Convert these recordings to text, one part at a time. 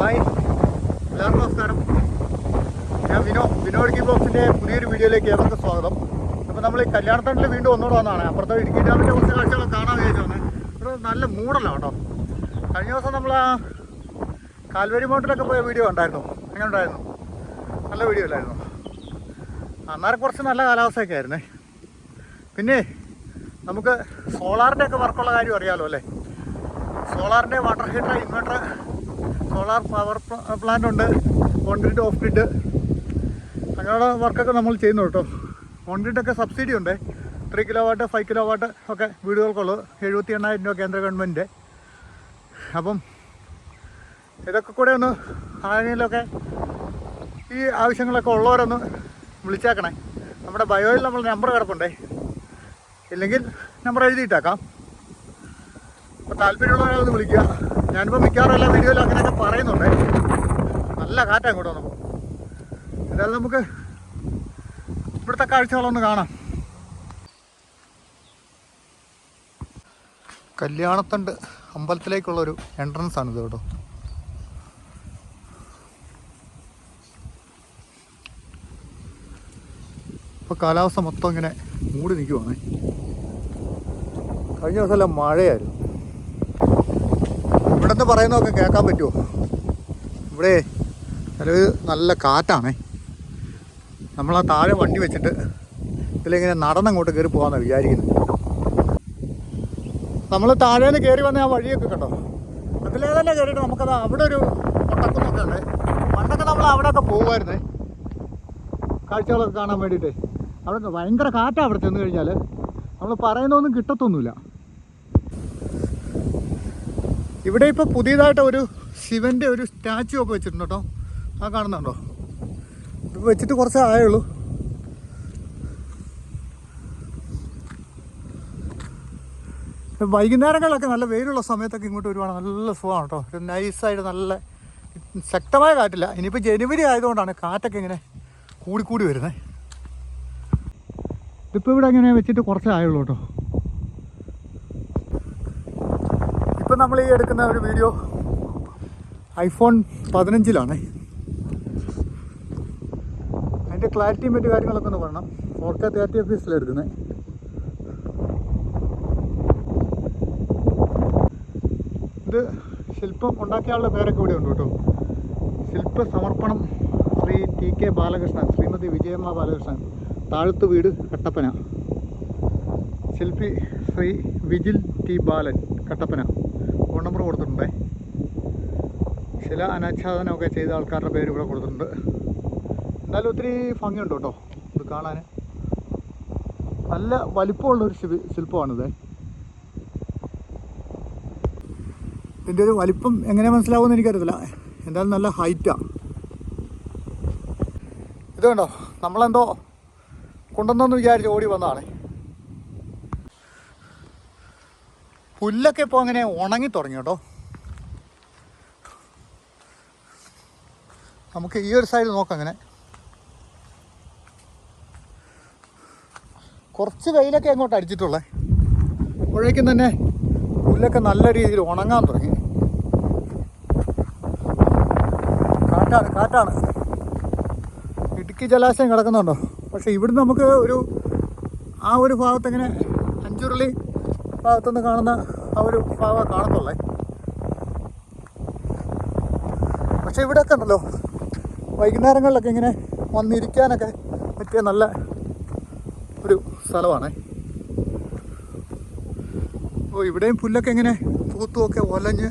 Hi എല്ലാവർക്കും നമസ്കാരം. ഞാൻ വിനോ വിനോദ് ബ്ലോഗ്സിന്റെ പുതിയൊരു വീഡിയോയിലേക്ക് ഏവർക്കും സ്വാഗതം. അപ്പോൾ നമ്മൾ ഈ കല്യാണത്തണ്ടിൽ വീണ്ടും ഒന്നുകൂടെ വന്നതാണ് അപ്പുറത്തെ ഇടുക്കി ഡാമിന്റെ കുറച്ച് കാഴ്ചകളൊക്കെ കാണാൻ വിചാരിച്ചു വന്ന് ഇവിടെ നല്ല മൂടല്ല കേട്ടോ. കഴിഞ്ഞ ദിവസം നമ്മൾ ആ കാൽവരി മൗണ്ടിലൊക്കെ പോയ വീഡിയോ ഉണ്ടായിരുന്നു അങ്ങനെ ഉണ്ടായിരുന്നു? നല്ല വീഡിയോ അല്ലായിരുന്നു. അന്നേരം കുറച്ച് നല്ല കാലാവസ്ഥയൊക്കെ ആയിരുന്നേ. പിന്നെ നമുക്ക് സോളാറിന്റെ ഒക്കെ വർക്കുള്ള കാര്യം അറിയാമല്ലോ അല്ലേ? സോളാറിന്റെ water heater inverter solar power plant ഉണ്ട് കോൺക്രീറ്റ് ഓഫ് ഗ്രിഡ്. അങ്ങനെയുള്ള വർക്കൊക്കെ നമ്മൾ ചെയ്യുന്നു കേട്ടോ. കോൺക്രീറ്റൊക്കെ സബ്സിഡി ഉണ്ട്. Three kilowatt five kilowatt ഒക്കെ വീടുകൾക്കുള്ളത് എഴുപത്തി എണ്ണായിരം രൂപ കേന്ദ്ര ഗവൺമെന്റിന്റെ. അപ്പം ഇതൊക്കെ കൂടെ ഒന്ന് ആരെങ്കിലുമൊക്കെ ഈ ആവശ്യങ്ങളൊക്കെ ഉള്ളവരൊന്ന് വിളിച്ചേക്കണേ. നമ്മുടെ ബയോയിൽ നമ്മൾ നമ്പർ കിടപ്പുണ്ടേ. ഇല്ലെങ്കിൽ നമ്പർ എഴുതിയിട്ടേക്കാം. അപ്പോൾ താല്പര്യമുള്ളവരെ ഒന്ന് വിളിക്കുക. ഞാനിപ്പോൾ മിക്കവാറും എല്ലാ വീഡിയോയിലും അങ്ങനെയൊക്കെ പറയുന്നുണ്ട്. നല്ല കാറ്റാണ് ഇങ്ങോട്ട് വന്നപ്പോൾ എന്തായാലും നമുക്ക് ഇവിടുത്തെ കാഴ്ചകളൊന്ന് കാണാം. കല്യാണത്തണ്ട് അമ്പലത്തിലേക്കുള്ളൊരു എൻട്രൻസ് ആണിത് കേട്ടോ. ഇപ്പോൾ കാലാവസ്ഥ മൊത്തം ഇങ്ങനെ മൂടി നിൽക്കുവാണേ കഴിഞ്ഞ ദിവസമെല്ലാം മഴയായിരുന്നു. ഇവിടെ നിന്ന് പറയുന്നതൊക്കെ കേൾക്കാൻ പറ്റുമോ? ഇവിടെ നിലവിൽ നല്ല കാറ്റാണേ. നമ്മൾ ആ താഴെ വണ്ടി വെച്ചിട്ട് ഇതിലിങ്ങനെ നടന്നങ്ങോട്ട് കയറി പോകാമെന്നാണ് വിചാരിക്കുന്നത്. നമ്മൾ താഴേന്ന് കയറി വന്ന ആ വഴിയൊക്കെ കണ്ടോ? അതിലേ തന്നെ കയറിയിട്ട് നമുക്കത് അവിടെ ഒരു മുട്ടക്കുന്നൊക്കെ ഉണ്ട്. പണ്ടൊക്കെ നമ്മൾ അവിടെയൊക്കെ പോകുമായിരുന്നേ. കാഴ്ചകളൊക്കെ കാണാൻ വേണ്ടിയിട്ട്. അവിടെ ഭയങ്കര കാറ്റാണ് അവിടെ ചെന്ന് കഴിഞ്ഞാൽ നമ്മൾ പറയുന്നൊന്നും കിട്ടത്തൊന്നുമില്ല. ഇവിടെ ഇപ്പോൾ പുതിയതായിട്ട് ഒരു ശിവന്റെ ഒരു സ്റ്റാച്ചു ഒക്കെ വെച്ചിട്ടുണ്ട് കേട്ടോ. ആ കാണുന്നുണ്ടോ? വെച്ചിട്ട് കുറച്ചേ ആയുള്ളൂ. വൈകുന്നേരങ്ങളിലൊക്കെ നല്ല വെയിലുള്ള സമയത്തൊക്കെ ഇങ്ങോട്ട് വരുവാണ്. നല്ല സുഖമാണ് കേട്ടോ. ഒരു നൈസായിട്ട് നല്ല ശക്തമായ കാറ്റില്ല. ഇനിയിപ്പോൾ ജനുവരി ആയതുകൊണ്ടാണ് കാറ്റൊക്കെ ഇങ്ങനെ കൂടിക്കൂടി വരുന്നത് ഇതിപ്പോൾ ഇവിടെ അങ്ങനെ വെച്ചിട്ട് കുറച്ചേ ആയുള്ളൂ കേട്ടോ. ഇപ്പം നമ്മൾ ഈ എടുക്കുന്ന ഒരു വീഡിയോ ഐഫോൺ പതിനഞ്ചിലാണ്. അതിന്റെ ക്ലാരിറ്റിയും മറ്റു കാര്യങ്ങളൊക്കെ ഒന്ന് പറയണം. ഫോർ കെ തേർട്ടി എഫ് എസിലാണ് എടുക്കുന്നത് ഇത് ശില്പം ഉണ്ടാക്കിയ ആളുടെ പേരൊക്കെ ഇവിടെ ഉണ്ട് കേട്ടോ. ശില്പ സമർപ്പണം ശ്രീ ടി കെ ബാലകൃഷ്ണൻ ശ്രീമതി വിജയമ്മ ബാലകൃഷ്ണൻ താഴത്ത് വീട് കട്ടപ്പന. ശില്പി Shri Vijil T Balan Kattappana. Phone number കൊടുത്തിട്ടുണ്ട്. ചില അനാച്ഛാദനമൊക്കെ ചെയ്ത ആൾക്കാരുടെ പേര് ഇവിടെ കൊടുത്തിട്ടുണ്ട്. എന്തായാലും ഒത്തിരി ഭംഗിയുണ്ട് കേട്ടോ ഇത് കാണാൻ നല്ല വലിപ്പമുള്ളൊരു ശിവ ശില്പമാണിത്. ഇതിന്റെ ഒരു വലിപ്പം എങ്ങനെ മനസ്സിലാവുമെന്ന് എനിക്കറിയത്തില്ല. എന്തായാലും നല്ല ഹൈറ്റാണ് ഇത് കണ്ടോ? നമ്മളെന്തോ കൊണ്ടുവന്നെന്ന് വിചാരിച്ച് ഓടി വന്നതാണ്. പുല്ലൊക്കെ ഇപ്പോൾ അങ്ങനെ ഉണങ്ങി തുടങ്ങി കേട്ടോ. നമുക്ക് ഈ ഒരു സൈഡ് നോക്കാം അങ്ങനെ. കുറച്ച് വെയിലൊക്കെ അങ്ങോട്ട് അടിച്ചിട്ടുള്ളേ. അപ്പോഴേക്കും തന്നെ പുല്ലൊക്കെ നല്ല രീതിയിൽ ഉണങ്ങാൻ തുടങ്ങി. കാറ്റാണ് കാറ്റാണ്. ഇടുക്കി ജലാശയം കിടക്കുന്നുണ്ടോ? പക്ഷേ ഇവിടുന്ന് നമുക്ക് ഒരു ആ ഒരു ഭാഗത്ത് ഇങ്ങനെ അഞ്ചുരുളി ഭാഗത്തുനിന്ന് കാണുന്ന ആ ഒരു ഭാഗം കാണത്തുള്ളേ. പക്ഷേ ഇവിടെയൊക്കെ ഉണ്ടല്ലോ. വൈകുന്നേരങ്ങളിലൊക്കെ ഇങ്ങനെ വന്നിരിക്കാനൊക്കെ പറ്റിയ നല്ല ഒരു സ്ഥലമാണേ. അപ്പോൾ ഇവിടെയും പുല്ലൊക്കെ ഇങ്ങനെ പൂത്തുമൊക്കെ ഒലഞ്ഞ്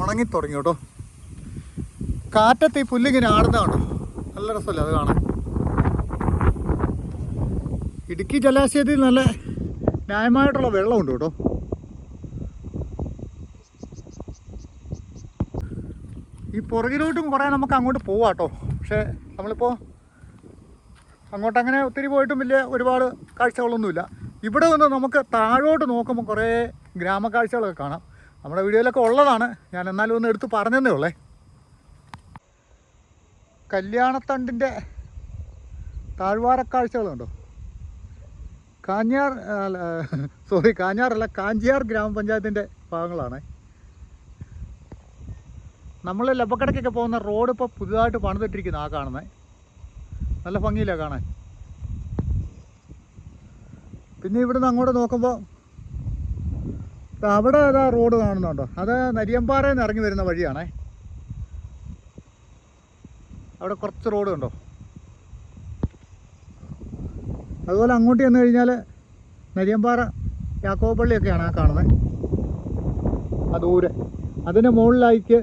ഉണങ്ങി തുടങ്ങി കേട്ടോ. കാറ്റത്ത് ഈ പുല്ലിങ്ങനെ ആടുന്നതാണ് നല്ല രസമല്ലേ അത് കാണാൻ? ഇടുക്കി ജലാശയത്തിൽ നല്ല ന്യായമായിട്ടുള്ള വെള്ളമുണ്ട് കേട്ടോ. ഈ പുറകിലോട്ടും കുറേ നമുക്ക് അങ്ങോട്ട് പോവാം കേട്ടോ. പക്ഷേ നമ്മളിപ്പോൾ അങ്ങോട്ടങ്ങനെ ഒത്തിരി പോയിട്ടും വലിയ ഒരുപാട് കാഴ്ചകളൊന്നുമില്ല. ഇവിടെ നിന്ന് നമുക്ക് താഴോട്ട് നോക്കുമ്പോൾ കുറേ ഗ്രാമക്കാഴ്ചകളൊക്കെ കാണാം. നമ്മുടെ വീഡിയോയിലൊക്കെ ഉള്ളതാണ്. ഞാൻ എന്നാലും ഒന്ന് എടുത്ത് പറഞ്ഞതേ ഉള്ളേ. കല്യാണത്തണ്ടിന്റെ താഴ്വാരക്കാഴ്ചകളുണ്ടോ? കാഞ്ഞാർ സോറി കാഞ്ഞാറല്ല കാഞ്ചിയാർ ഗ്രാമപഞ്ചായത്തിന്റെ ഭാഗങ്ങളാണ്. നമ്മൾ ലബക്കടക്കൊക്കെ പോകുന്ന റോഡ് ഇപ്പോൾ പുതുതായിട്ട് പണിതിട്ടിരിക്കുന്ന ആ കാണുന്നത് നല്ല ഭംഗിയില്ല കാണാൻ. പിന്നെ ഇവിടുന്ന് അങ്ങോട്ട് നോക്കുമ്പോൾ അവിടെ അതാ റോഡ് കാണുന്നുണ്ടോ? അത് നരിയമ്പാറയിൽ നിന്ന് ഇറങ്ങി വരുന്ന വഴിയാണേ. അവിടെ കുറച്ച് റോഡ് കണ്ടോ അതുപോലെ അങ്ങോട്ട് ചെന്ന് കഴിഞ്ഞാൽ നരിയമ്പാറ യാക്കോപ്പള്ളിയൊക്കെയാണ് ആ കാണുന്നത്. ആ ദൂരെ. അതിന്റെ മുകളിലേക്ക്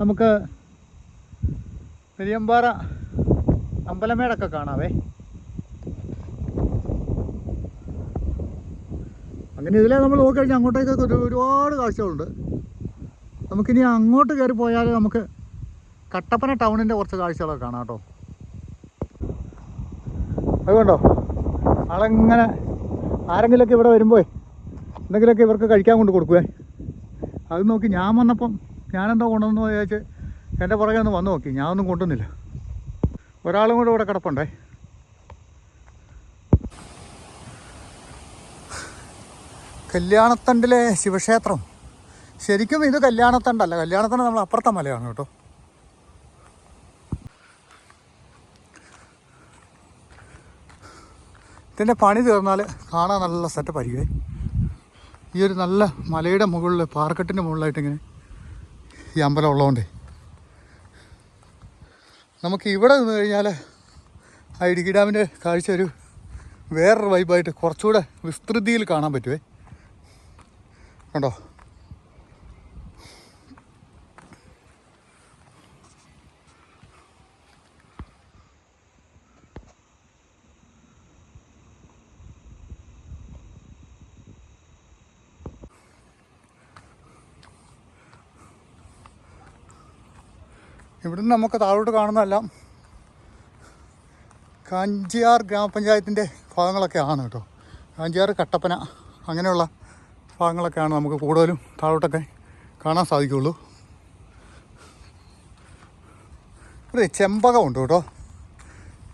നമുക്ക് നെരിയമ്പാറ അമ്പലമേടൊക്കെ കാണാവേ. അങ്ങനെ ഇതിലെ നമ്മൾ നോക്കിക്കഴിഞ്ഞാൽ അങ്ങോട്ടേക്കൊക്കെ ഒരു ഒരുപാട് കാഴ്ചകളുണ്ട്. നമുക്കിനി അങ്ങോട്ട് കയറി പോയാൽ നമുക്ക് കട്ടപ്പന ടൗണിന്റെ കുറച്ച് കാഴ്ചകളൊക്കെ കാണാം കേട്ടോ. അതുകൊണ്ടോ ആളെങ്ങനെ ആരെങ്കിലുമൊക്കെ ഇവിടെ വരുമ്പോൾ എന്തെങ്കിലുമൊക്കെ ഇവർക്ക് കഴിക്കാൻ കൊണ്ട് കൊടുക്കുവേ? അത് നോക്കി ഞാൻ വന്നപ്പം ഞാനെന്തോ കൊണ്ടുവന്നു വിചാരിച്ച് എന്റെ പുറകെ ഒന്ന് വന്നു നോക്കി. ഞാനൊന്നും കൊണ്ടുവന്നില്ല. ഒരാളും കൂടെ ഇവിടെ കിടപ്പുണ്ടേ? കല്യാണത്തണ്ടിലെ ശിവക്ഷേത്രം. ശരിക്കും ഇത് കല്യാണത്തണ്ടല്ല. കല്യാണത്തണ്ട് നമ്മൾ അപ്പുറത്തെ മലയാണ് കേട്ടോ. ഇതിന്റെ പണി തീർന്നാൽ കാണാൻ നല്ല സെറ്റപ്പ് ആയിരിക്കുമേ. ഈ ഒരു നല്ല മലയുടെ മുകളിൽ പാർക്കെട്ടിന്റെ മുകളിലായിട്ട് ഇങ്ങനെ ഈ അമ്പലം ഉള്ളതുകൊണ്ട്. നമുക്ക് ഇവിടെ നിന്ന് കഴിഞ്ഞാൽ ആ ഇടുക്കി ഡാമിന്റെ കാഴ്ച ഒരു വേറൊരു വൈബായിട്ട് കുറച്ചുകൂടെ വിസ്തൃതിയിൽ കാണാൻ പറ്റുമേ കണ്ടോ? ഇവിടുന്ന് നമുക്ക് താഴോട്ട് കാണുന്നതെല്ലാം. കാഞ്ചിയാർ ഗ്രാമപഞ്ചായത്തിന്റെ ഭാഗങ്ങളൊക്കെ ആണ് കേട്ടോ. കാഞ്ചിയാർ കട്ടപ്പന അങ്ങനെയുള്ള ഭാഗങ്ങളൊക്കെയാണ് നമുക്ക് കൂടുതലും താഴോട്ടൊക്കെ കാണാൻ സാധിക്കുകയുള്ളൂ. ഇവിടെ ചെമ്പകം ഉണ്ട് കേട്ടോ.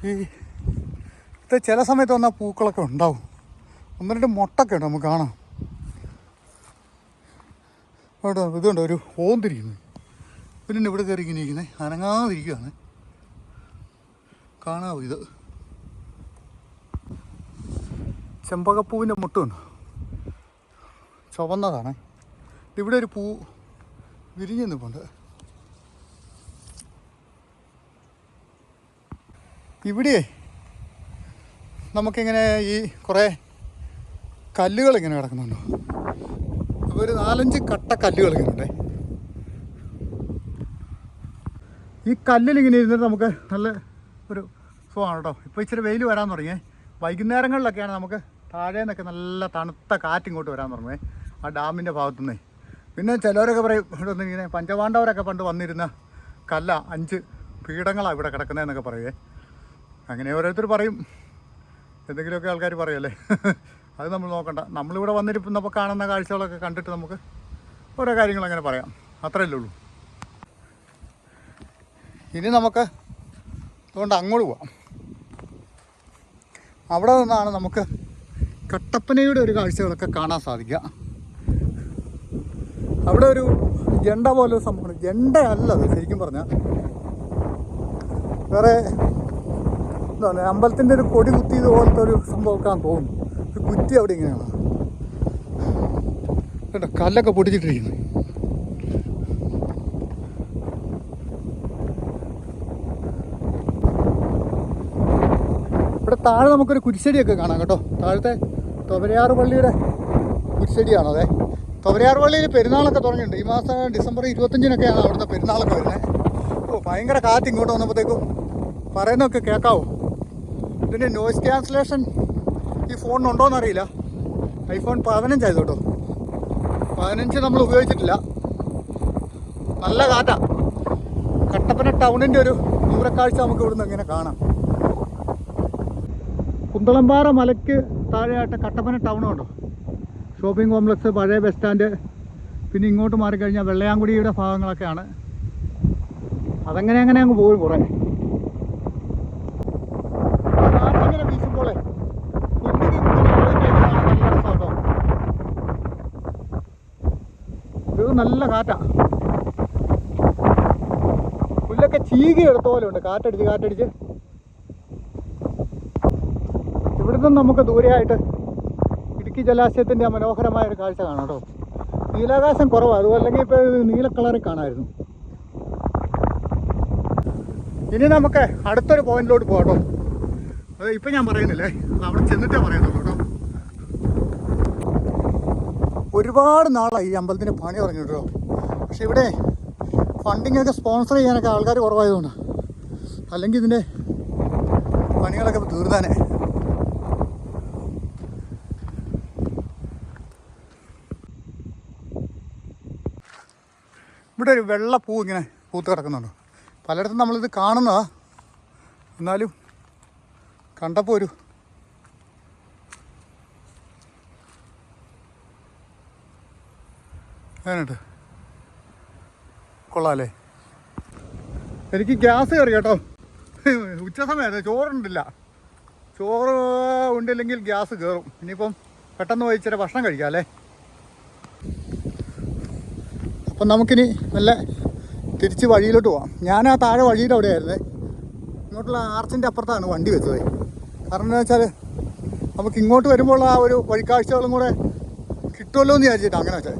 ഈ ഇത് ചില സമയത്ത് വന്നാൽ പൂക്കളൊക്കെ ഉണ്ടാവും. ഒന്ന് രണ്ട് മുട്ടൊക്കെ ഉണ്ട് നമുക്ക് കാണാം. ഇതുണ്ട് ഒരു ഓന്തിരിക്കുന്നു പിന്നെ ഇവിടെ കയറി ഇങ്ങനെ ഇരിക്കുന്നത് അനങ്ങാതിരിക്കുകയാണ് കാണാവോ ഇത്? ചെമ്പകപ്പൂവിന്റെ മുട്ടുണ്ട് ചുവന്നതാണ്. ഇവിടെ ഒരു പൂ വിരിഞ്ഞു നിൽപ്പുണ്ട് ഇവിടെ നമുക്കിങ്ങനെ ഈ കുറേ കല്ലുകൾ ഇങ്ങനെ കിടക്കുന്നുണ്ടോ. ഒരു നാലഞ്ച് കട്ട കല്ലുകൾ ഇങ്ങനെ ഉണ്ടേ. ഈ കല്ലിൽ ഇങ്ങനെ ഇരുന്നിട്ട് നമുക്ക് നല്ല ഒരു സുഖമാണ് കേട്ടോ. ഇപ്പോൾ ഇച്ചിരി വെയിൽ വരാൻ തുടങ്ങിയേ വൈകുന്നേരങ്ങളിലൊക്കെയാണ് നമുക്ക് താഴെ നിന്നൊക്കെ നല്ല തണുത്ത കാറ്റ് ഇങ്ങോട്ട് വരാൻ തുടങ്ങുമേ ആ ഡാമിന്റെ ഭാഗത്തുനിന്നേ. പിന്നെ ചിലവരൊക്കെ പറയും ഇവിടെ ഇങ്ങനെ പഞ്ചപാണ്ഡവരൊക്കെ പണ്ട് വന്നിരുന്ന കല്ല അഞ്ച് പീഠങ്ങളാണ് ഇവിടെ കിടക്കുന്നതെന്നൊക്കെ പറയുവേ അങ്ങനെ ഓരോരുത്തർ പറയും. എന്തെങ്കിലുമൊക്കെ ആൾക്കാർ പറയല്ലേ. അത് നമ്മൾ നോക്കണ്ട. നമ്മളിവിടെ വന്നിരിക്കുന്നപ്പോൾ കാണുന്ന കാഴ്ചകളൊക്കെ കണ്ടിട്ട് നമുക്ക് ഓരോ കാര്യങ്ങളങ്ങനെ പറയാം. അത്രയല്ലേ ഉള്ളൂ. ഇനി നമുക്ക് അതുകൊണ്ട് അങ്ങോട്ട് പോവാം. അവിടെ നിന്നാണ് നമുക്ക് കട്ടപ്പനയുടെ ഒരു കാഴ്ചകളൊക്കെ കാണാൻ സാധിക്കുക. അവിടെ ഒരു ജണ്ട പോലെ സംഭവം ജണ്ട അല്ല ശരിക്കും പറഞ്ഞാൽ. വേറെ എന്താ പറയുക അമ്പലത്തിന്റെ ഒരു കൊടി കുത്തിയത് പോലത്തെ ഒരു സംഭവമൊക്കെ തോന്നുന്നു. ഒരു കുറ്റി അവിടെ ഇങ്ങനെയാണ്. കേട്ടോ കല്ലൊക്കെ പൊടിച്ചിട്ടിരിക്കുന്നു താഴെ നമുക്കൊരു കുരിശടിയൊക്കെ കാണാം കേട്ടോ. താഴത്തെ തൊവരയാറ് പള്ളിയുടെ കുരിശടിയാണതെ. തൊവരയാറ് പള്ളിയിൽ പെരുന്നാളൊക്കെ തുടങ്ങിയിട്ടുണ്ട്. ഈ മാസം ഡിസംബർ ഇരുപത്തഞ്ചിനൊക്കെയാണ് അവിടുത്തെ പെരുന്നാളൊക്കെ വരുന്നത്. ഓ ഭയങ്കര കാറ്റ് ഇങ്ങോട്ട് വന്നപ്പോഴത്തേക്കും പറയുന്നതൊക്കെ കേൾക്കാവോ? ഇതിന്റെ നോയ്സ് ക്യാൻസലേഷൻ ഈ ഫോണിനുണ്ടോയെന്ന് അറിയില്ല ഐഫോൺ പതിനഞ്ചായത് കേട്ടോ പതിനഞ്ച് നമ്മൾ ഉപയോഗിച്ചിട്ടില്ല. നല്ല കാറ്റാണ് കട്ടപ്പന ടൗണിന്റെ ഒരു ദൂരക്കാഴ്ച നമുക്ക് ഇവിടുന്ന് ഇങ്ങനെ കാണാം. കുന്തളംപാറ മലയ്ക്ക് താഴെയായിട്ട് കട്ടപ്പന ടൗൺ ഉണ്ടോ? ഷോപ്പിംഗ് കോംപ്ലക്സ് പഴയ ബസ് സ്റ്റാൻഡ് പിന്നെ ഇങ്ങോട്ട് മാറിക്കഴിഞ്ഞാൽ വെള്ളയാങ്കുടിയുടെ ഭാഗങ്ങളൊക്കെയാണ്. അതങ്ങനെ അങ്ങനെ അങ്ങ് പോകും കുറേ? നല്ല രസം പുല്ലൊക്കെ കാറ്റാ. ചീകി എടുത്ത പോലെ ഉണ്ട്. കാറ്റടിച്ച് കാറ്റടിച്ച്. ഇവിടുന്ന് നമുക്ക് ദൂരെയായിട്ട് ഇടുക്കി ജലാശയത്തിന്റെ മനോഹരമായ ഒരു കാഴ്ച കാണാം കേട്ടോ. നീലാകാശം കുറവാണ് അതുമല്ലെങ്കിൽ ഇപ്പോൾ നീല കളറിൽ കാണാമായിരുന്നു. ഇനി നമുക്ക് അടുത്തൊരു പോയിന്റിലോട്ട് പോകാം കേട്ടോ. അത് ഇപ്പം ഞാൻ പറയുന്നില്ലേ? അവിടെ ചെന്നിട്ടേ പറയുന്നുള്ളൂ കേട്ടോ. ഒരുപാട് നാളായി ഈ അമ്പലത്തിന്റെ പണി തുടങ്ങിയിട്ട്. പക്ഷെ ഇവിടെ ഫണ്ടിങ് ഒക്കെ സ്പോൺസർ ചെയ്യാനൊക്കെ ആൾക്കാർ കുറവായതുകൊണ്ട്. അല്ലെങ്കിൽ ഇതിന്റെ പണികളൊക്കെ ഇപ്പൊ ഇവിടെ ഒരു വെള്ള പൂ ഇങ്ങനെ പൂത്ത് കിടക്കുന്നുണ്ട്. പലയിടത്തും നമ്മളിത് കാണുന്നതാ. എന്നാലും കണ്ടപ്പോൾ ഒരു അങ്ങനെയുണ്ട് കൊള്ളാല്ലേ? എനിക്ക് ഗ്യാസ് കയറി കേട്ടോ. ഉച്ച സമയത്ത് ചോറുണ്ടില്ല. ചോറ് ഉണ്ടില്ലെങ്കിൽ ഗ്യാസ് കയറും ഇനിയിപ്പം പെട്ടെന്ന് പോയി ഇച്ചിരി ഭക്ഷണം കഴിക്കാം അല്ലേ? അപ്പം നമുക്കിനി നല്ല തിരിച്ച് വഴിയിലോട്ട് പോവാം. ഞാൻ ആ താഴെ വഴിയുടെ അവിടെയായിരുന്നേ. ഇങ്ങോട്ടുള്ള ആർച്ചിന്റെ അപ്പുറത്താണ് വണ്ടി വെച്ചത്. കാരണം എന്താ വെച്ചാൽ നമുക്ക് ഇങ്ങോട്ട് വരുമ്പോൾ ആ ഒരു വഴിക്കാഴ്ചകളും കൂടെ കിട്ടുമല്ലോ എന്ന് വിചാരിച്ചിട്ട് അങ്ങനെ വെച്ചാൽ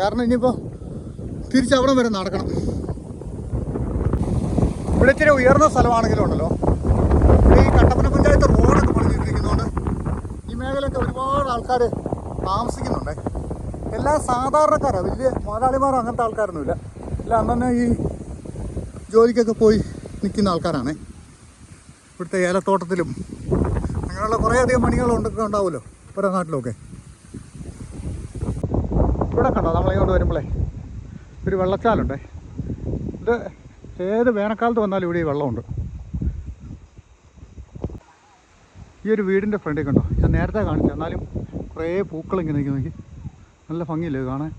കാരണം ഇനിയിപ്പോൾ തിരിച്ച് അവിടെ വരെ നടക്കണം. ഇവിടെ ഇച്ചിരി ഉയർന്ന സ്ഥലമാണെങ്കിലും ഉണ്ടല്ലോ. ഈ കട്ടപ്പന പഞ്ചായത്ത് റോഡൊക്കെ പണിഞ്ഞിട്ടിരിക്കുന്നതുകൊണ്ട് ഈ മേഖലയൊക്കെ ഒരുപാട് ആൾക്കാർ താമസിക്കുന്നുണ്ട്. എല്ലാം സാധാരണക്കാരാണ് വലിയ മുതലാളിമാരോ അങ്ങനത്തെ ആൾക്കാരൊന്നുമില്ല. എല്ലാം അന്നെ ഈ ജോലിക്കൊക്കെ പോയി നിൽക്കുന്ന ആൾക്കാരാണ്. ഇവിടുത്തെ ഏലത്തോട്ടത്തിലും അങ്ങനെയുള്ള കുറേയധികം പണികളുണ്ടൊക്കെ ഉണ്ടാവുമല്ലോ ഓരോ നാട്ടിലൊക്കെ. ഇവിടെ കണ്ടോ നമ്മളിങ്ങോട്ട് വരുമ്പോഴേ ഒരു വെള്ളച്ചാലുണ്ടേ. ഇത് ഏത് വേനൽക്കാലത്ത് വന്നാലും ഇവിടെ ഈ വെള്ളമുണ്ട്. ഈ ഒരു വീടിന്റെ ഫ്രണ്ടിൽ കണ്ടോ ഞാൻ നേരത്തെ കാണിച്ചു എന്നാലും കുറേ പൂക്കൾ ഇങ്ങനെ നിൽക്കി നോക്കി. നല്ല ഭംഗിയില്ലേ കാണാൻ?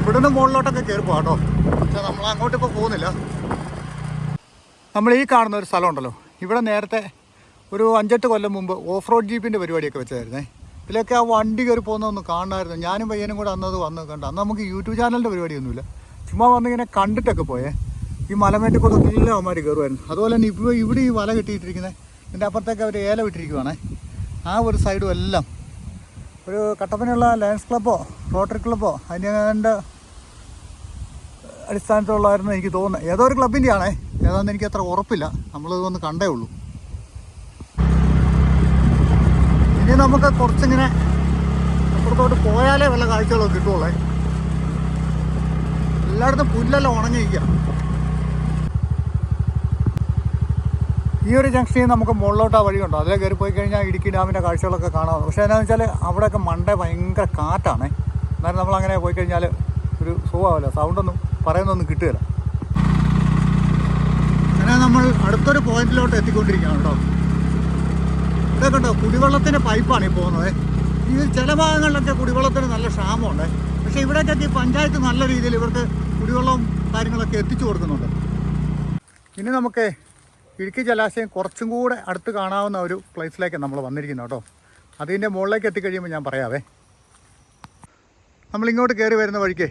ഇവിടുന്ന് മുകളിലോട്ടൊക്കെ കയറി പോകാം കേട്ടോ. പക്ഷെ നമ്മൾ അങ്ങോട്ട് ഇപ്പോൾ പോകുന്നില്ല. നമ്മൾ ഈ കാണുന്ന ഒരു സ്ഥലമുണ്ടല്ലോ ഇവിടെ നേരത്തെ ഒരു അഞ്ചെട്ട് കൊല്ലം മുമ്പ് ഓഫ് റോഡ് ജീപ്പിന്റെ പരിപാടിയൊക്കെ വെച്ചായിരുന്നേ. ഇതിലൊക്കെ ആ വണ്ടി കയറി പോകുന്നതൊന്ന് കാണാമായിരുന്നു ഞാനും പയ്യനും കൂടെ അന്നത് വന്ന് കണ്ടു. അന്ന് നമുക്ക് യൂട്യൂബ് ചാനലിന്റെ പരിപാടിയൊന്നുമില്ല. ചുമ്മാ വന്നിങ്ങനെ കണ്ടിട്ടൊക്കെ പോയേ. ഈ മലമേറ്റിൽ കൂടെ എല്ലാ അവന്മാർ കയറുമായിരുന്നു അതുപോലെ തന്നെ ഇപ്പോൾ ഇവിടെ ഈ വല കെട്ടിയിട്ടിരിക്കുന്നത് ഇതിന്റെ അപ്പുറത്തേക്ക് അവർ ഏല വിട്ടിരിക്കുവാണേ ആ ഒരു സൈഡും എല്ലാം. ഒരു കട്ടപ്പനയുള്ള ലയൺസ് ക്ലബ്ബോ റോട്ടറി ക്ലബ്ബോ അതിന്റെ അടിസ്ഥാനത്തിലുള്ളതായിരുന്നു എനിക്ക് തോന്നുന്നത്. ഏതോ ഒരു ക്ലബിന്റെ ആണേ ഏതാണെന്ന് എനിക്ക് അത്ര ഉറപ്പില്ല. നമ്മളിതൊന്ന് കണ്ടേ ഉള്ളൂ. ഇനി നമുക്ക് കുറച്ചിങ്ങനെ അപ്പുറത്തോട്ട് പോയാലേ വല്ല കാഴ്ചകളൊക്കെ കിട്ടുള്ളേ എല്ലായിടത്തും പുല്ലെല്ലാം ഉണങ്ങിയിരിക്കുക ഈ ഒരു ജംഗ്ഷനിൽ നമുക്ക് മുകളിലോട്ട് ആ വഴിയുണ്ടോ അതിലെ കയറി പോയി കഴിഞ്ഞാൽ ഇടുക്കി ഡാമിന്റെ കാഴ്ചകളൊക്കെ കാണാം പക്ഷേ എന്താണെന്ന് വെച്ചാൽ അവിടെയൊക്കെ മണ്ട ഭയങ്കര കാറ്റാണ്. എന്നാലും നമ്മൾ അങ്ങനെ പോയി കഴിഞ്ഞാൽ ഒരു സുഖമാവില്ല. സൗണ്ടൊന്നും പറയുന്നൊന്നും കിട്ടുകയില്ല. അങ്ങനെ നമ്മൾ അടുത്തൊരു പോയിന്റിലോട്ട് എത്തിക്കൊണ്ടിരിക്കുകയാണ് കേട്ടോ. ഇതൊക്കെ ഉണ്ടോ കുടിവെള്ളത്തിന്റെ പൈപ്പാണ് ഈ പോകുന്നത്. ഈ ചില ഭാഗങ്ങളിലൊക്കെ കുടിവെള്ളത്തിന് നല്ല ക്ഷാമമുണ്ട്. പക്ഷേ ഇവിടേക്കൊക്കെ ഈ പഞ്ചായത്ത് നല്ല രീതിയിൽ ഇവർക്ക് കുടിവെള്ളവും കാര്യങ്ങളൊക്കെ എത്തിച്ചു കൊടുക്കുന്നുണ്ട്. ഇനി നമുക്ക് ഇടുക്കി ജലാശയം കുറച്ചും കൂടെ അടുത്ത് കാണാവുന്ന ഒരു പ്ലേസിലേക്ക് നമ്മൾ വന്നിരിക്കുന്നത് കേട്ടോ. അതിന്റെ മുകളിലേക്ക് എത്തിക്കഴിയുമ്പോൾ ഞാൻ പറയാവേ. നമ്മളിങ്ങോട്ട് കയറി വരുന്ന വഴിക്ക്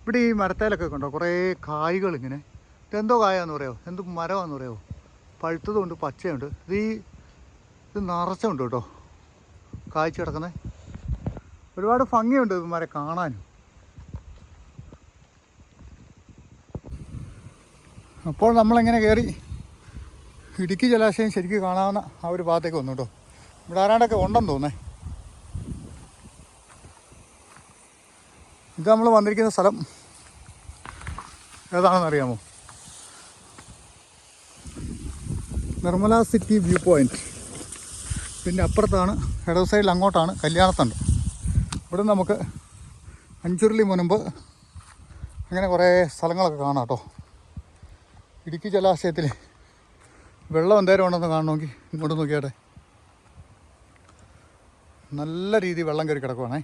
ഇവിടെ ഈ മരത്തേലൊക്കെ കണ്ടോ? കുറേ കായ്കൾ ഇങ്ങനെ. ഇതെന്തോ കായാന്ന് പറയുമോ എന്ത് മരമാണെന്ന് പറയുമോ പഴുത്തതുണ്ട് പച്ചയുണ്ട് ഇത് ഈ ഇത് നിറച്ചുണ്ട് കേട്ടോ. കായ്ച്ചു കിടക്കുന്നത് ഒരുപാട് ഭംഗിയുണ്ട് ഇത് മരം കാണാനും. അപ്പോൾ നമ്മളിങ്ങനെ കയറി ഇടുക്കി ജലാശയം ശരിക്കും കാണാവുന്ന ആ ഒരു ഭാഗത്തേക്ക് വന്നു കേട്ടോ. ഇവിടെ ആരാണ്ടൊക്കെ ഉണ്ടെന്ന് തോന്നേ ഇത് നമ്മൾ വന്നിരിക്കുന്ന സ്ഥലം ഏതാണെന്ന് അറിയാമോ? Nirmala city view point. പിന്നെ അപ്പുറത്താണ് ഇടത് സൈഡിൽ അങ്ങോട്ടാണ് കല്യാണത്തണ്ട്. ഇവിടെ നമുക്ക് അഞ്ചുരുളി മുനമ്പ് അങ്ങനെ കുറേ സ്ഥലങ്ങളൊക്കെ കാണാം കേട്ടോ. ഇടുക്കി ജലാശയത്തിൽ വെള്ളം എന്തേരം ഉണ്ടെന്ന് കാണണമെങ്കിൽ ഇങ്ങോട്ട് നോക്കിയാട്ടെ. നല്ല രീതി വെള്ളം കയറി കിടക്കുവാണേ.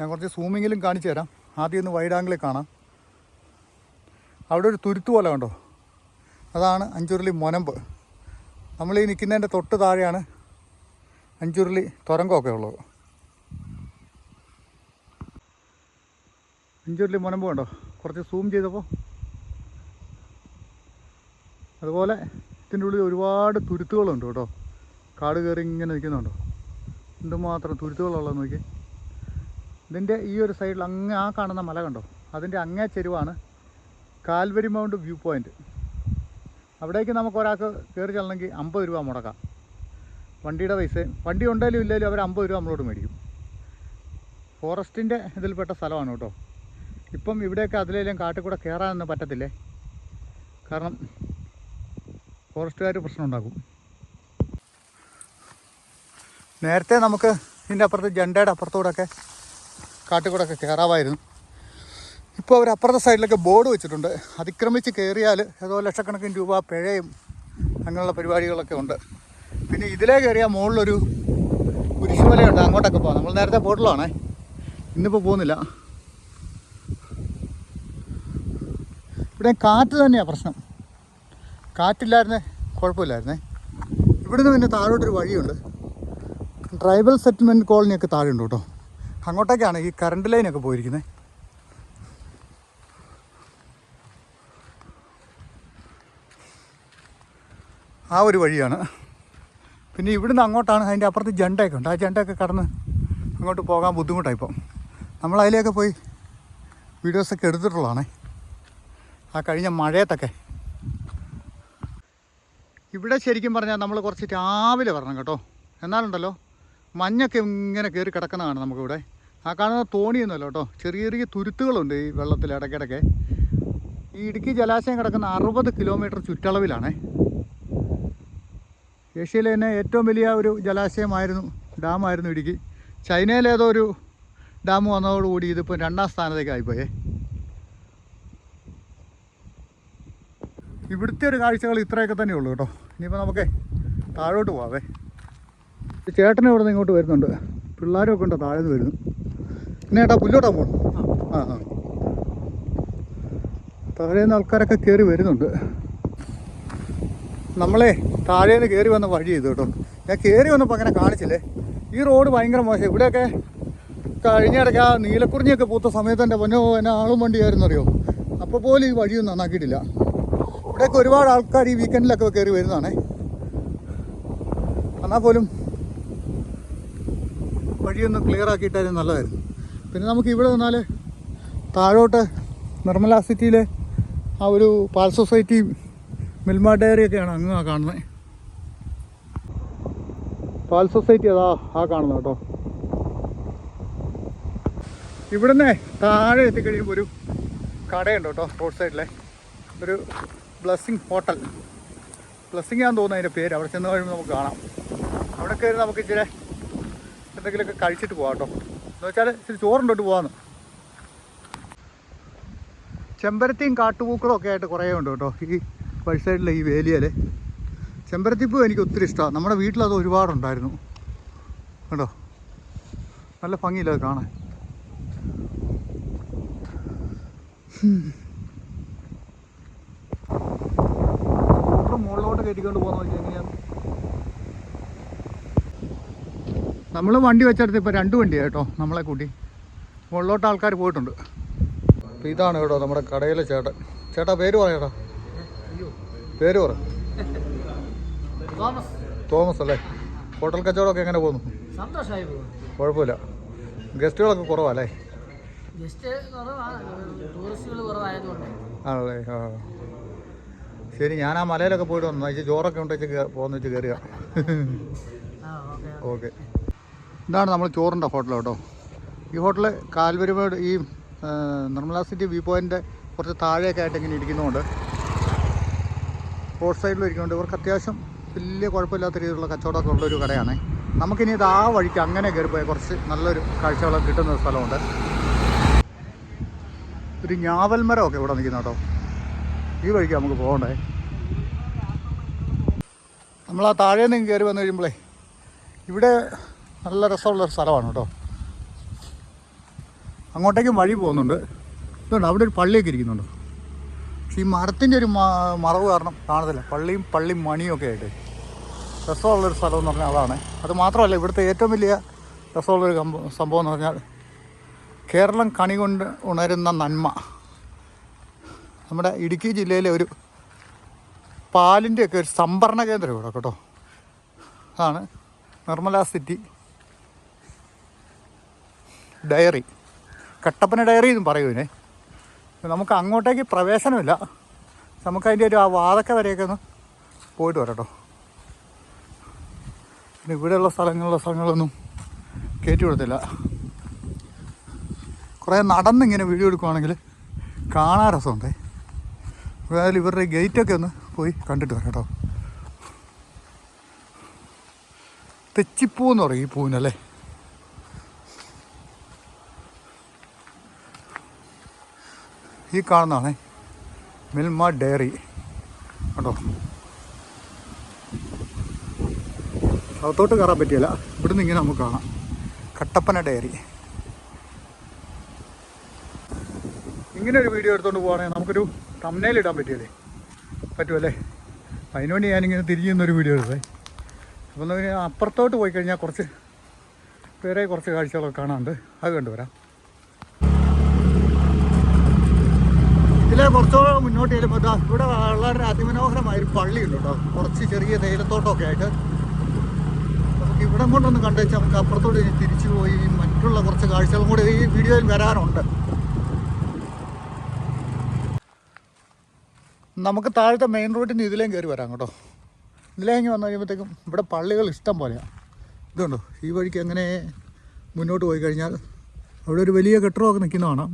ഞാൻ കുറച്ച് സൂമിങ്ങിലും കാണിച്ചു തരാം. ആദ്യം ഒന്ന് വൈഡ് ആംഗിളിൽ കാണാം. അവിടെ ഒരു തുരുത്തു പോലെ കണ്ടോ? അതാണ് അഞ്ചുരുളി മൊനമ്പ്. നമ്മൾ ഈ നിൽക്കുന്നതിന്റെ തൊട്ട് താഴെയാണ് അഞ്ചുരുളി തുരങ്കമൊക്കെ ഉള്ളത്. അഞ്ചുരുളി മുനമ്പ് കണ്ടോ? കുറച്ച് സൂം ചെയ്തപ്പോൾ അതുപോലെ ഇതിന്റെ ഉള്ളിൽ ഒരുപാട് തുരുത്തുകളുണ്ട് കേട്ടോ. കാട് കയറി ഇങ്ങനെ നിൽക്കുന്നുണ്ടോ? എന്തുമാത്രം തുരുത്തുകളുള്ളത് നോക്കി ഇതിന്റെ ഈ ഒരു സൈഡിൽ അങ്ങ് ആ കാണുന്ന മല കണ്ടോ? അതിന്റെ അങ്ങേ ചെരുവാണ് കാൽവരി മൗണ്ട് വ്യൂ പോയിന്റ് അവിടേക്ക് നമുക്ക് ഒരാൾക്ക് കയറി ചെല്ലണമെങ്കിൽ അമ്പത് രൂപ മുടക്കാം. വണ്ടിയുടെ പൈസ വണ്ടി ഉണ്ടെങ്കിലും ഇല്ലെങ്കിലും അവർ അമ്പത് രൂപ നമ്മളോട് മേടിക്കും. ഫോറസ്റ്റിന്റെ ഇതിൽപ്പെട്ട സ്ഥലമാണ് കേട്ടോ. ഇപ്പം ഇവിടെയൊക്കെ അതിലേലും കാട്ടിൽ കൂടെ കയറാനൊന്നും പറ്റത്തില്ലേ? കാരണം ഫോറസ്റ്റുകാർ പ്രശ്നം ഉണ്ടാക്കും നേരത്തെ നമുക്ക് ഇതിന്റെ അപ്പുറത്ത് ജണ്ടയുടെ അപ്പുറത്തൂടെയൊക്കെ കാട്ടിക്കൂടെയൊക്കെ കയറാമായിരുന്നു ഇപ്പോൾ അവർ അപ്പുറത്തെ സൈഡിലൊക്കെ ബോർഡ് വെച്ചിട്ടുണ്ട്. അതിക്രമിച്ച് കയറിയാൽ ഏതോ ലക്ഷക്കണക്കിന് രൂപ പിഴയും അങ്ങനെയുള്ള പരിപാടികളൊക്കെ ഉണ്ട്. പിന്നെ ഇതിലേ കയറിയാൽ മുകളിലൊരു കുരിശുമലയുണ്ട്. അങ്ങോട്ടൊക്കെ പോകാം നമ്മൾ നേരത്തെ പോയിട്ടുള്ളതാണേ. ഇന്നിപ്പോൾ പോകുന്നില്ല. ഇവിടെ കാറ്റ് തന്നെയാണ് പ്രശ്നം. കാറ്റില്ലായിരുന്നേ കുഴപ്പമില്ലായിരുന്നേ. ഇവിടുന്ന് പിന്നെ താഴോട്ടൊരു വഴിയുണ്ട്. ട്രൈബൽ സെറ്റിൽമെന്റ് കോളനിയൊക്കെ താഴെയുണ്ട് കേട്ടോ. അങ്ങോട്ടേക്കാണ് ഈ കറണ്ട് ലൈനൊക്കെ പോയിരിക്കുന്നത് ആ ഒരു വഴിയാണ്. പിന്നെ ഇവിടുന്ന് അങ്ങോട്ടാണ് അതിന്റെ അപ്പുറത്ത് ജണ്ടയൊക്കെ ഉണ്ട്. ആ ജണ്ടയൊക്കെ കടന്ന് അങ്ങോട്ട് പോകാൻ ബുദ്ധിമുട്ടാണ് നമ്മൾ അതിലേക്ക് പോയി വീഡിയോസൊക്കെ എടുത്തിട്ടുള്ളതാണേ. ആ കഴിഞ്ഞ മഴയത്തൊക്കെ ഇവിടെ ശരിക്കും പറഞ്ഞാൽ നമ്മൾ കുറച്ച് രാവിലെ വരണം കേട്ടോ. എന്നാലുണ്ടല്ലോ മഞ്ഞൊക്കെ ഇങ്ങനെ കയറി കിടക്കുന്നതാണ് നമുക്കിവിടെ. ആ കാണുന്ന തോണിയൊന്നുമല്ല കേട്ടോ. ചെറിയ ചെറിയ തുരുത്തുകളുണ്ട് ഈ വെള്ളത്തിൽ ഇടയ്ക്കിടയ്ക്ക്. ഈ ഇടുക്കി ജലാശയം കിടക്കുന്ന അറുപത് കിലോമീറ്റർ ചുറ്റളവിലാണ്. ഏഷ്യയിലെ തന്നെ ഏറ്റവും വലിയ ഒരു ജലാശയമായിരുന്നു ഡാമായിരുന്നു ഇടുക്കി. ചൈനയിലേതോ ഒരു ഡാം വന്നതോടുകൂടി ഇതിപ്പോൾ രണ്ടാം സ്ഥാനത്തേക്ക് ആയിപ്പോയേ ഇവിടുത്തെ ഒരു കാഴ്ചകൾ ഇത്രയൊക്കെ തന്നെ ഉള്ളൂ കേട്ടോ. ഇനിയിപ്പോൾ നമുക്കേ താഴോട്ട് പോവാവേ. അതെ ചേട്ടൻ ഇവിടെ നിന്ന് ഇങ്ങോട്ട് വരുന്നുണ്ട്. പിള്ളേരൊക്കെ ഉണ്ടോ? താഴെ നിന്ന് വരുന്നു. പിന്നെ ഏട്ടാ പുല്ലോട്ടാ പോകണം ആ ആ. താഴെ ആൾക്കാരൊക്കെ കയറി വരുന്നുണ്ട്. നമ്മളെ താഴേന്ന് കയറി വന്ന വഴി ചെയ്തു കേട്ടോ. ഞാൻ കയറി വന്നപ്പോൾ അങ്ങനെ കാണിച്ചില്ലേ? ഈ റോഡ് ഭയങ്കര മോശം. ഇവിടെയൊക്കെ കഴിഞ്ഞിടയ്ക്ക് ആ നീലക്കുറിഞ്ഞിയൊക്കെ പൂത്ത സമയത്ത് എന്റെ പൊന്നോ എന്നെ ആളും വണ്ടിയായിരുന്നു അറിയോ അപ്പോൾ പോലും ഈ വഴിയൊന്നും നന്നാക്കിയിട്ടില്ല. ഇവിടെയൊക്കെ ഒരുപാട് ആൾക്കാർ ഈ വീക്കെൻഡിലൊക്കെ കയറി വരുന്നതാണേ. എന്നാൽ പോലും വഴിയൊന്ന് ക്ലിയർ ആക്കിയിട്ടായിരുന്നു നല്ലതായിരുന്നു. പിന്നെ നമുക്ക് ഇവിടെ നിന്നാൽ താഴോട്ട് നിർമ്മല സിറ്റിയിലെ ആ ഒരു പാൽ സൊസൈറ്റി മിൽമ ഡയറിയൊക്കെയാണ് അങ്ങ് ആ കാണുന്നത് പാൽ സൊസൈറ്റി അതാ ആ കാണുന്നത് കേട്ടോ. ഇവിടുന്ന് താഴെ എത്തിക്കഴിയുമ്പോൾ ഒരു കടയുണ്ട് കേട്ടോ റോഡ് സൈഡിലെ. ഒരു ബ്ലസ്സിങ് ഹോട്ടൽ ബ്ലസ്സിങ് ആണെന്ന് തോന്നുന്നു അതിന്റെ പേര്. അവിടെ ചെന്ന് കഴിയുമ്പോൾ നമുക്ക് കാണാം. അവിടെ കയറി നമുക്ക് ഇച്ചിരി എന്തെങ്കിലുമൊക്കെ കഴിച്ചിട്ട് പോകാം കേട്ടോ. എന്ന് വെച്ചാൽ ഇച്ചിരി ചോറുണ്ടോട്ട് പോകാമെന്ന് ചെമ്പരത്തിയും കാട്ടുപൂക്കളും ഒക്കെ ആയിട്ട് കുറേ ഉണ്ട് കേട്ടോ. ഈ വഴി സൈഡിലെ ഈ വേലിയൽ ചെമ്പരത്തിപ്പൂ എനിക്ക് ഒത്തിരി ഇഷ്ടമാണ് നമ്മുടെ വീട്ടിലത് ഒരുപാടുണ്ടായിരുന്നു. കേട്ടോ നല്ല ഭംഗിയില്ല അത് കാണാൻ. സ്കൂട്ടർ മുകളിലോട്ട് കയറ്റിക്കൊണ്ട് പോകുന്ന വെച്ചാൽ എങ്ങനെയാണ് നമ്മൾ വണ്ടി വെച്ചെടുത്ത് ഇപ്പോൾ രണ്ട് വണ്ടിയാണ് കേട്ടോ നമ്മളെ കൂട്ടി. മുകളിലോട്ട് ആൾക്കാർ പോയിട്ടുണ്ട്. അപ്പോൾ ഇതാണ് കേട്ടോ നമ്മുടെ കടയിലെ ചേട്ടൻ. ചേട്ടാ പേര് പറയട്ടാ പേര് പറ. തോമസ്. അല്ലേ? ഹോട്ടൽ കച്ചവടമൊക്കെ എങ്ങനെ പോകുന്നു? കുഴപ്പമില്ല. ഗസ്റ്റുകളൊക്കെ കുറവല്ലേ ആണല്ലേ? ആ. ശരി ഞാൻ ആ മലയിലൊക്കെ പോയിട്ട് വന്നു ഇച്ചിരി ചോറൊക്കെ ഉണ്ട്? വെച്ച് പോകുന്ന വെച്ച് കയറിയ ആ ഓക്കെ ഇതാണ് നമ്മൾ ചോറിന്റെ ഹോട്ടൽ കേട്ടോ. ഈ ഹോട്ടൽ കാൽവരിമേട് ഈ നിർമ്മല സിറ്റി വ്യൂ പോയിന്റ് കുറച്ച് താഴെയൊക്കെ ആയിട്ട് ഇങ്ങനെ ഇരിക്കുന്നതുകൊണ്ട് റോഡ് സൈഡിൽ ഇരിക്കുന്നുണ്ട് ഇവർക്ക് അത്യാവശ്യം വലിയ കുഴപ്പമില്ലാത്ത രീതിയിലുള്ള കച്ചവടമൊക്കെ ഉള്ളൊരു കടയാണ്. നമുക്കിനി ഇത് ആ വഴിക്ക് അങ്ങനെ കയറിപ്പോയി കുറച്ച് നല്ലൊരു കാഴ്ചകളൊക്കെ കിട്ടുന്ന സ്ഥലമുണ്ട്. ഒരു ഞാവൽ മരമൊക്കെ ഇവിടെ നിൽക്കുന്ന കേട്ടോ. ഈ വഴിക്ക് നമുക്ക് പോകണ്ടേ? നമ്മൾ ആ താഴെ നിന്ന് കയറി വന്നു കഴിയുമ്പോഴേ ഇവിടെ നല്ല രസമുള്ളൊരു സ്ഥലമാണ് കേട്ടോ. അങ്ങോട്ടേക്കും വഴി പോകുന്നുണ്ട്. ഇതുണ്ട് അവിടെ ഒരു പള്ളിയൊക്കെ ഇരിക്കുന്നുണ്ട്. പക്ഷേ ഈ മരത്തിന്റെ ഒരു മറവ് കാരണം കാണത്തില്ല. പള്ളിയും പള്ളി മണിയൊക്കെ ആയിട്ട്. രസമുള്ളൊരു സ്ഥലം എന്ന് പറഞ്ഞാൽ അതാണ്. അത് മാത്രമല്ല ഇവിടുത്തെ ഏറ്റവും വലിയ രസമുള്ളൊരു സംഭവം എന്ന് പറഞ്ഞാൽ കേരളം കണി കൊണ്ട് ഉണരുന്ന നന്മ. നമ്മുടെ ഇടുക്കി ജില്ലയിലെ ഒരു പാലിന്റെയൊക്കെ ഒരു സംഭരണ കേന്ദ്രം ഇവിടെ കേട്ടോ. അതാണ് Nirmala city dairy. Kattappana dairy എന്നും പറയൂനെ നമുക്ക് അങ്ങോട്ടേക്ക് പ്രവേശനമില്ല. നമുക്ക് അതിന്റെ ഒരു ആ വാതൊക്കെ വരെയൊക്കെ ഒന്ന് പോയിട്ട് വരട്ടോ. പിന്നെ ഇവിടെയുള്ള സ്ഥലങ്ങളിലുള്ള സ്ഥലങ്ങളൊന്നും കയറ്റി കൊടുത്തില്ല കുറേ നടന്നിങ്ങനെ വീഡിയോ എടുക്കുവാണെങ്കിൽ കാണാൻ രസമുണ്ടേ. ഏതായാലും ഇവരുടെ ഗേറ്റൊക്കെ ഒന്ന് പോയി കണ്ടിട്ട് വരാം കേട്ടോ. തെച്ചിപ്പൂ എന്ന് പറയും ഈ പൂവിനല്ലേ? ഈ കാണുന്നതാണേ മിൽമ ഡയറി. കേട്ടോ അകത്തോട്ട് കയറാൻ പറ്റിയില്ല. ഇവിടുന്ന് ഇങ്ങനെ നമുക്ക് കാണാം. കട്ടപ്പന ഡയറി. ഇങ്ങനെ ഒരു വീഡിയോ എടുത്തോണ്ട് പോവുകയാണെങ്കിൽ നമുക്കൊരു തമ്മനയിൽ ഇടാൻ പറ്റിയല്ലേ? പറ്റുമല്ലേ അതിനുവേണ്ടി ഞാനിങ്ങനെ തിരിഞ്ഞു നിന്നൊരു വീഡിയോ എടുത്തേ. അപ്പം അപ്പുറത്തോട്ട് പോയി കഴിഞ്ഞാൽ കുറച്ച് വേറെ കുറച്ച് കാഴ്ചകളൊക്കെ കാണാനുണ്ട്. അത് കണ്ടുവരാം. ഇതിലെ കുറച്ചുകൂടെ മുന്നോട്ട് ചെല്ലുമ്പോൾ ഇവിടെ വളരെ അതിമനോഹരമായ ഒരു പള്ളിയുണ്ട് കേട്ടോ. കുറച്ച് ചെറിയ തേയിലത്തോട്ടമൊക്കെ ആയിട്ട്. നമുക്ക് ഇവിടെ കൊണ്ടൊന്ന് കണ്ടുവെച്ചാൽ നമുക്ക് അപ്പുറത്തോട്ട് തിരിച്ചു പോയി മറ്റുള്ള കുറച്ച് കാഴ്ചകളും കൂടി ഈ വീഡിയോയിൽ വരാനുണ്ട് നമുക്ക് താഴത്തെ മെയിൻ റോഡിൽ നിന്ന് ഇതിലേം കയറി വരാം കേട്ടോ. ഇതിലേക്ക് വന്നു കഴിയുമ്പോഴത്തേക്കും ഇവിടെ പള്ളികൾ ഇഷ്ടം പോലെയാണ് ഇതുണ്ടോ ഈ വഴിക്ക് എങ്ങനെ മുന്നോട്ട് പോയി കഴിഞ്ഞാൽ അവിടെ ഒരു വലിയ കെട്ടിടമൊക്കെ നിൽക്കുന്ന കാണാം.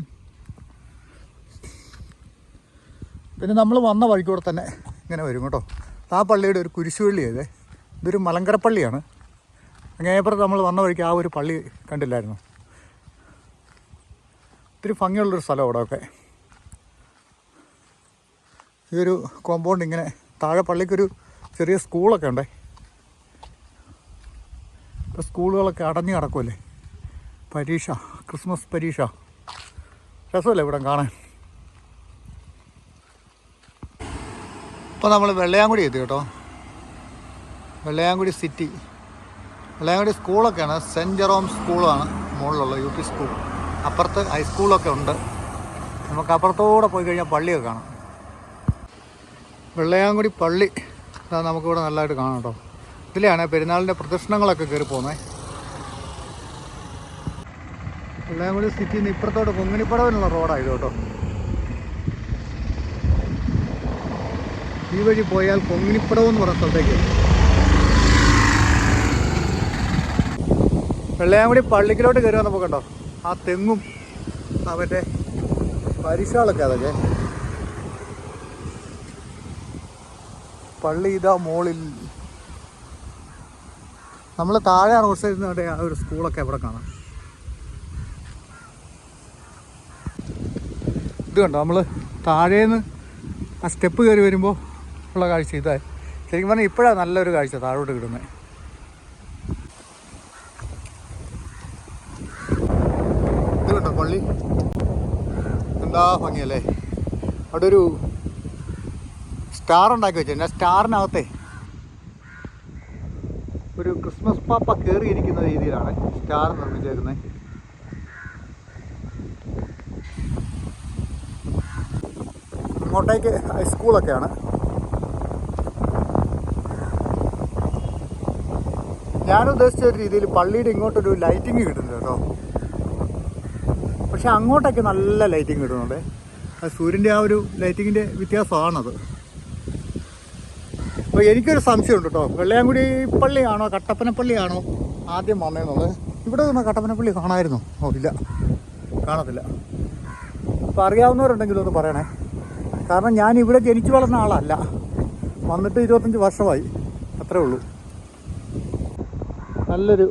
പിന്നെ നമ്മൾ വന്ന വഴിക്കൂടെ തന്നെ ഇങ്ങനെ വരും കേട്ടോ. ആ പള്ളിയുടെ ഒരു കുരിശുപള്ളി ഇതേ ഇതൊരു മലങ്കര പള്ളിയാണ് അങ്ങേപ്പുറത്ത് നമ്മൾ വന്ന വഴിക്ക് ആ ഒരു പള്ളി കണ്ടില്ലായിരുന്നു. ഒത്തിരി ഭംഗിയുള്ളൊരു സ്ഥലം അവിടെയൊക്കെ. ഇതൊരു കോമ്പൗണ്ട് ഇങ്ങനെ താഴെ പള്ളിക്കൊരു ചെറിയ സ്കൂളൊക്കെ ഉണ്ടേ. ഇപ്പോൾ സ്കൂളുകളൊക്കെ അടഞ്ഞു കിടക്കുമല്ലേ പരീക്ഷ ക്രിസ്മസ് പരീക്ഷ. രസമല്ലേ ഇവിടെ കാണാൻ? ഇപ്പോൾ നമ്മൾ വെള്ളയാങ്കുടി എത്തി കേട്ടോ. വെള്ളയാങ്കുടി സിറ്റി വെള്ളയാങ്കുടി സ്കൂളൊക്കെയാണ് സെന്റ് ജെറോം സ്കൂളാണ് മുകളിലുള്ള യു പി സ്കൂൾ അപ്പുറത്ത് ഹൈസ്കൂളൊക്കെ ഉണ്ട്. നമുക്ക് അപ്പുറത്തോടെ പോയി കഴിഞ്ഞാൽ പള്ളിയൊക്കെ കാണാം. വെള്ളയാങ്കുടി പള്ളി. അതാ നമുക്കിവിടെ നല്ലതായിട്ട് കാണാം കേട്ടോ. ഇതിലെയാണ് പെരുന്നാളിന്റെ പ്രദർശനങ്ങളൊക്കെ കയറി പോകുന്നത് വെള്ളയാങ്കുടി സിറ്റിയിൽ നിന്ന് ഇപ്പുറത്തോട്ട് കൊങ്ങിണിപ്പടവിനുള്ള റോഡായത് കേട്ടോ. ഈ വഴി പോയാൽ കൊങ്ങിനിപ്പടവ് എന്ന് പറഞ്ഞ സ്ഥലത്തേക്ക്. വെള്ളയാങ്കുടി പള്ളിക്കിലോട്ട് കയറി വന്നപ്പോൾ കണ്ടോ ആ തെങ്ങും ആ പരിശാളൊക്കെ അതൊക്കെ. പള്ളി ഇതാ മോളിൽ. നമ്മൾ താഴെ റോഡ് സൈഡിൽ നിന്ന് ആ ഒരു സ്കൂളൊക്കെ എവിടെ കാണാം. ഇത് കണ്ടോ നമ്മൾ താഴേന്ന് ആ സ്റ്റെപ്പ് കയറി വരുമ്പോൾ ഉള്ള കാഴ്ച ഇതായി ശരിക്കും പറഞ്ഞാൽ ഇപ്പോഴാണ് നല്ലൊരു കാഴ്ച താഴോട്ട് കിടുന്നത് ഇത് കണ്ടോ പള്ളി? എന്താ ഭംഗിയല്ലേ? അവിടെ ഒരു സ്റ്റാർ ഉണ്ടാക്കി വെച്ചിട്ടുണ്ട് ആ സ്റ്റാറിനകത്തെ ഒരു ക്രിസ്മസ് പാപ്പ കയറിയിരിക്കുന്ന രീതിയിലാണ് സ്റ്റാർ നിർമ്മിച്ചേക്കുന്നത്. അങ്ങോട്ടേക്ക് ഹൈസ്കൂളൊക്കെയാണ് ഞാൻ ഉദ്ദേശിച്ച ഒരു രീതിയിൽ പള്ളിയുടെ ഇങ്ങോട്ടൊരു ലൈറ്റിങ് കിട്ടുന്നുണ്ട് കേട്ടോ. പക്ഷെ അങ്ങോട്ടൊക്കെ നല്ല ലൈറ്റിംഗ് കിട്ടുന്നുണ്ട്. സൂര്യന്റെ ആ ഒരു ലൈറ്റിങ്ങിന്റെ വ്യത്യാസമാണത്. അപ്പോൾ എനിക്കൊരു സംശയമുണ്ട് കേട്ടോ വെള്ളയാംകുടി പള്ളിയാണോ കട്ടപ്പനപ്പള്ളിയാണോ ആദ്യം വന്നേന്നുള്ളത് ഇവിടെ നിന്ന് കട്ടപ്പനപ്പള്ളി കാണായിരുന്നു ഓ ഇല്ല. കാണത്തില്ല. അപ്പോൾ അറിയാവുന്നവരുണ്ടെങ്കിലും ഒന്ന് പറയണേ. കാരണം ഞാൻ ഇവിടെ ജനിച്ചു വളർന്ന ആളല്ല. വന്നിട്ട് ഇരുപത്തഞ്ച് വർഷമായി. അത്രേ ഉള്ളൂ. നല്ലൊരു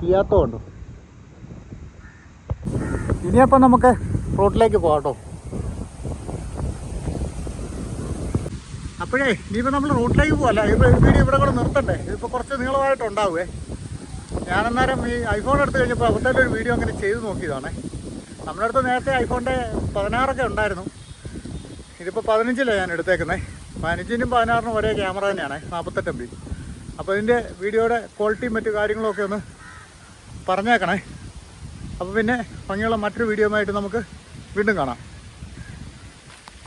പിയാത്തോ ഉണ്ട് ഇനിയപ്പം നമുക്ക് റോട്ടിലേക്ക് പോകാം കേട്ടോ അപ്പോഴേ ഇനിയിപ്പോൾ നമ്മൾ റോട്ടിലേക്ക് പോകല്ല ഇപ്പോൾ വീഡിയോ ഇവിടെ കൂടെ നിർത്തണ്ടേ? ഇതിപ്പോൾ കുറച്ച് നീളമായിട്ടുണ്ടാവുമേ ഞാനന്നേരം ഈ ഐഫോൺ എടുത്ത് കഴിഞ്ഞപ്പോൾ അവിടുത്തെ ഒരു വീഡിയോ അങ്ങനെ ചെയ്ത് നോക്കിയതാണേ. നമ്മുടെ അടുത്ത് നേരത്തെ ഐഫോണിന്റെ പതിനാറൊക്കെ ഉണ്ടായിരുന്നു. ഇതിപ്പോൾ പതിനഞ്ചിലാണ് ഞാൻ എടുത്തേക്കുന്നത് പതിനഞ്ചിനും പതിനാറിനും ഒരേ ക്യാമറ തന്നെയാണ് നാൽപ്പത്തെട്ട് എം ബി. അപ്പോൾ ഇതിന്റെ വീഡിയോയുടെ ക്വാളിറ്റിയും മറ്റു കാര്യങ്ങളൊക്കെ ഒന്ന് പറഞ്ഞേക്കണേ. അപ്പോൾ പിന്നെ ഭംഗിയുള്ള മറ്റൊരു വീഡിയോ ആയിട്ട് നമുക്ക് വീണ്ടും കാണാം.